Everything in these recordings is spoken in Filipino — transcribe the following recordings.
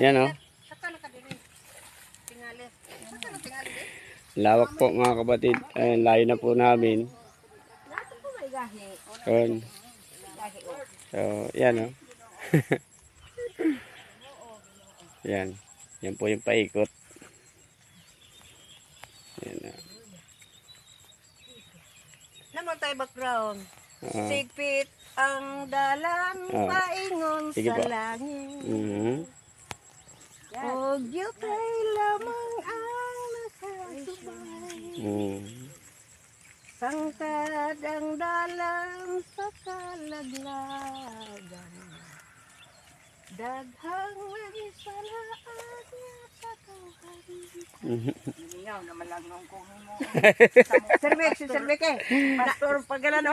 Yan oh. Tingali din. Lawak po mga kapatid. Ayun, layo na po namin. O. So, yan oh. yan. Yan po yung paikot. Yan oh. Naman tayo background. Ah. Sigpit ang dalan Ah. paingon sa langit. Mhm. O kay lamang ang nakasubay. Mm. Sangkad ang dalan sa kalaglagan. Daghang magisalaan niya sa tawhan. Mhm. Ngaw naman lang nung kunin mo. Serbek eh. Pastor pagalan o.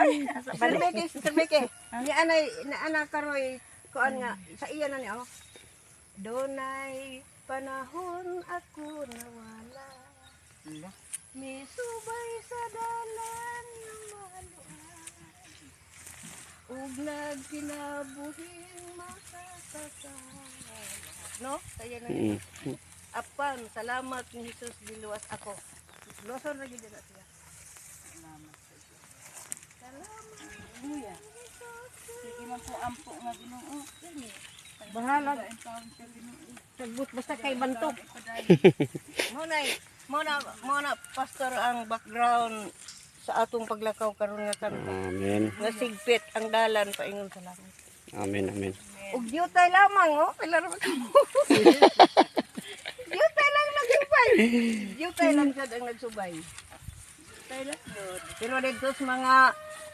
Serbek eh, si Serbek eh. Ni anay, ni anak karoy, kuan nga, sa iya na niya oh. Donay panahon ako nawala. Misubay sa dalan ng maluan. Ug nagkinabuhing makasasala. No? Kaya na Mm. Apan, salamat ni Jesus diluwas ako. Luwason lagi din na siya. Salamat. Salamat. Sige man po ampo nga ginoo. Bahala. Sagbut basta kay bantok. Muna, muna, muna, pastor ang background sa atong paglakaw karon nga kan. Amen. Nga sigpit ang dalan paingon sa langit. Amen, amen. Ug diutay lamang, oh. Pila ra ka mo. diutay lang nagsubay. Diutay lang sad ang nagsubay. Diutay lang. Pero dito sa mga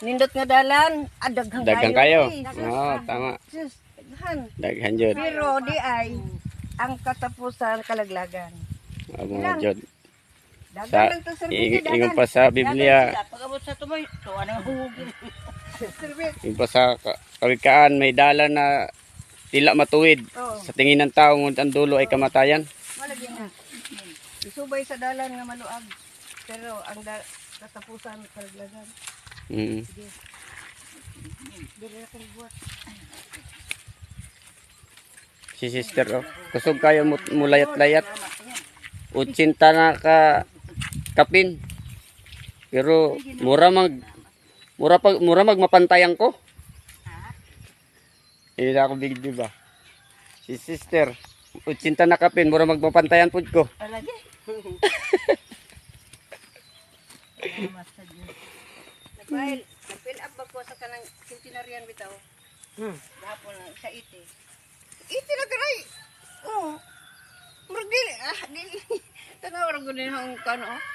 nindot nga dalan, ah, daghang Dagang kayo. eh. Oo, tama. Sus, daghan. Daghan jud. Pero di ay ang katapusan kalaglagan. Ang mga jud. Sa ingon pa sa Biblia, Pag-abot sa tumoy, to. Service. ingon pa sa ka- kawikaan may dala na tila matuwid. Oh, Sa tingin ng tao ngunit ang dulo ay kamatayan. malagi na. Isubay sa dalan nga maluag. Pero ang da- katapusan kalaglagan. Mm. Sige. Dili na kong buhat. Si sister oh. Kusog kayo mu- mulayat-layat. Utsinta na ka kapin. Pero mura mag mura pag mura mag mapantayan ko. Hindi ako big di ba? Si sister, utsinta na kapin, mura magmapantayan pud ko. Nagpill up ba ko sa kanang centenarian bitaw? Hmm. Gahapon na sa ite. Ite na karay. Oo. Murag dili, ah, dili. Tanaw ra gud ang kano. oh.